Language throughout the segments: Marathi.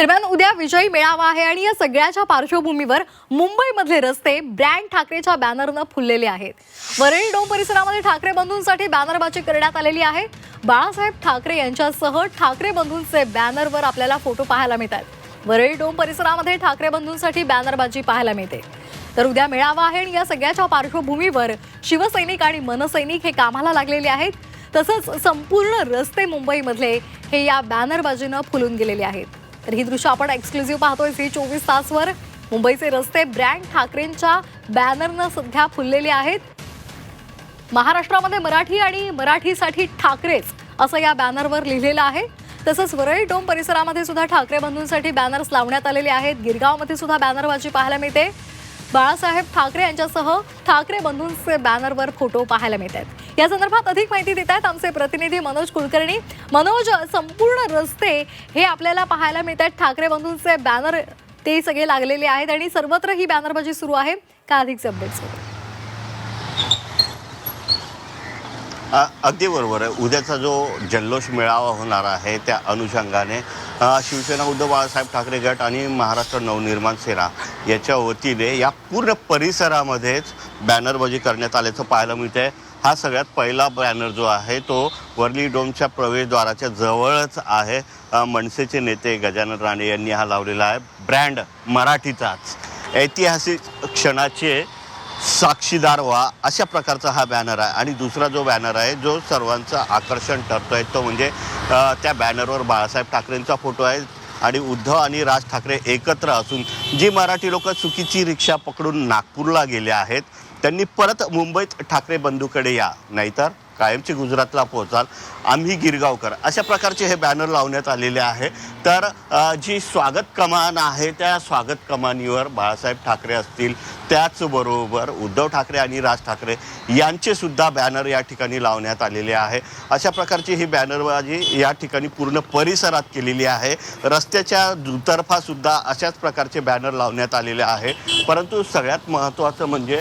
दरम्यान उद्या विजयी मेळावा आहे आणि या सगळ्याच्या पार्श्वभूमीवर मुंबईमधले रस्ते ब्रँड ठाकरेच्या बॅनरनं फुललेले आहेत. वरळी डोम परिसरामध्ये ठाकरे बंधूंसाठी बॅनरबाजी करण्यात आलेली आहे. बाळासाहेब ठाकरे यांच्यासह ठाकरे बंधूंचे बॅनरवर आपल्याला फोटो पाहायला मिळतात. वरळी डोम परिसरामध्ये ठाकरे बंधूंसाठी बॅनरबाजी पाहायला मिळते. तर उद्या मेळावा आहे आणि या सगळ्याच्या पार्श्वभूमीवर शिवसैनिक आणि मनसैनिक हे कामाला लागलेले आहेत. तसंच संपूर्ण रस्ते मुंबईमधले हे या बॅनरबाजीनं फुलून गेलेले आहेत. तर ही दृश्य आपण एक्सक्लुझिव्ह पाहतोय झी चोवीस तासवर. मुंबईचे रस्ते ब्रँड ठाकरेंच्या बॅनरनं सध्या फुललेले आहेत. महाराष्ट्रामध्ये मराठी आणि मराठीसाठी ठाकरेच असं या बॅनरवर लिहिलेलं आहे. तसंच वरळी डोम परिसरामध्ये सुद्धा ठाकरे बंधूंसाठी बॅनर्स लावण्यात आलेले आहेत. गिरगावमध्ये सुद्धा बॅनरबाजी पाहायला मिळते. बाळासाहेब ठाकरे यांच्यासह ठाकरे बंधूंचे बॅनरवर फोटो पाहायला मिळत आहेत या संदर्भात अधिक माहिती देत आहेत आमचे प्रतिनिधी मनोज कुलकर्णी. मनोज संपूर्ण रस्ते हे आपल्याला पाहायला मिळत आहेत ठाकरे बंधूंचे बॅनर ते सगळे लागलेले आहेत आणि सर्वत्र ही बॅनरबाजी सुरू आहे. का अधिकचे अपडेट्स अगदी बरोबर आहे. उद्याचा जो जल्लोष मेळावा होणार आहे त्या अनुषंगाने शिवसेना उद्धव बाळासाहेब ठाकरे गट आणि महाराष्ट्र नवनिर्माण सेना याच्या वतीने या पूर्ण परिसरामध्येच बॅनरबाजी करण्यात आल्याचं पाहायला मिळतंय. हा सगळ्यात पहिला बॅनर जो आहे तो वर्ली डोमच्या प्रवेशद्वाराच्या जवळच आहे. मनसेचे नेते गजानन राणे यांनी हा लावलेला आहे. ब्रँड मराठीचाच. ऐतिहासिक क्षणाचे साक्षीदार व्हा अशा प्रकारचा हा बॅनर आहे. आणि दुसरा जो बॅनर आहे जो सर्वांचं आकर्षण ठरतोय तो म्हणजे त्या बॅनरवर बाळासाहेब ठाकरेंचा फोटो आहे. आणि उद्धव आणि राज ठाकरे एकत्र असून जी मराठी लोक चुकीची रिक्षा पकडून नागपूरला गेले आहेत त्यांनी परत मुंबईत ठाकरे बंधूकडे या. नाहीतर कायमची गुजरातला पोहोचाल. आम्ही गिरगावकर. अशा प्रकारचे हे बॅनर लावण्यात आलेले आहे. तर जी स्वागत कमान आहे त्या स्वागत कमानीवर बाळासाहेब ठाकरे असतील त्याचबरोबर उद्धव ठाकरे आणि राज ठाकरे यांचे सुद्धा बॅनर या ठिकाणी लावण्यात आलेले आहे. अशा प्रकारची ही बॅनरबाजी या ठिकाणी पूर्ण परिसरात केलेली आहे. रस्त्याच्या दुतर्फा सुद्धा अशाच प्रकारचे बॅनर लावण्यात आलेले आहे. परंतु सगळ्यात महत्त्वाचं म्हणजे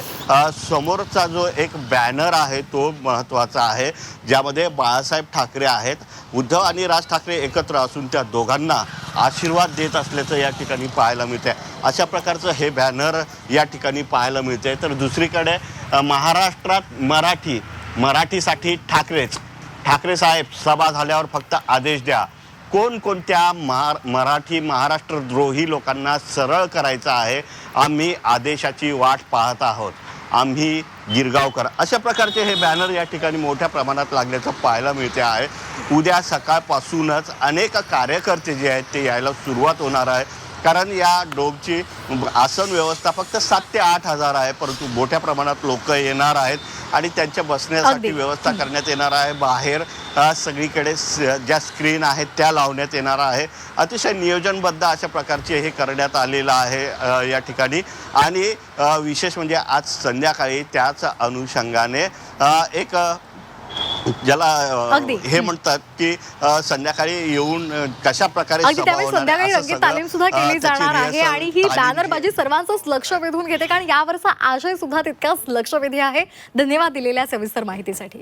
समोरचा जो एक बॅनर आहे तो महत्त्वाचा आहे ज्यामध्ये बाळासाहेब ठाकरे आहेत. उद्धव आणि राज ठाकरे एकत्र असून त्या दोघांना आशीर्वाद देत असल्याचं या ठिकाणी पाहायला मिळते अशा प्रकारचं हे बॅनर या ठिकाणी पाहायला मिळते तर दुसरीकडे महाराष्ट्रात मराठी मराठीसाठी ठाकरेच. ठाकरे साहेब सभा झाल्यावर फक्त आदेश द्या. कोणकोणत्या महार मराठी महाराष्ट्र द्रोही लोकांना सरळ करायचं आहे आम्ही आदेशाची वाट पाहत आहोत. आम्ही गिरगावकर. अशा प्रकारचे हे बॅनर या ठिकाणी मोठ्या प्रमाणात लागल्याचं पाहायला मिळते आहे. उद्या सकाळपासूनच अनेक कार्यकर्ते जे आहेत ते यायला सुरुवात होणार आहे. कारण या डोबची आसन व्यवस्था फक्त सात ते आठ हजार आहे परंतु मोठ्या प्रमाणात लोक येणार आहेत. आणि त्यांच्या बसण्यासाठी. व्यवस्था करण्यात येणार आहे. बाहेर सगळीकडे ज्या स्क्रीन आहेत त्या लावण्यात येणार आहे. अतिशय नियोजनबद्ध अशा प्रकारचे हे करण्यात आलेलं आहे या ठिकाणी. आणि विशेष म्हणजे आज संध्याकाळी त्याच अनुषंगाने एक ज्याला. हे म्हणतात की संध्याकाळी येऊन कशा प्रकारे संध्याकाळी रंगीत तालीम सुद्धा केली जाणार आहे आणि ही बॅनरबाजी सर्वांचंच लक्ष वेधून घेते कारण यावरचा आशय सुद्धा तितकाच लक्षवेधी आहे धन्यवाद दिलेल्या सविस्तर माहितीसाठी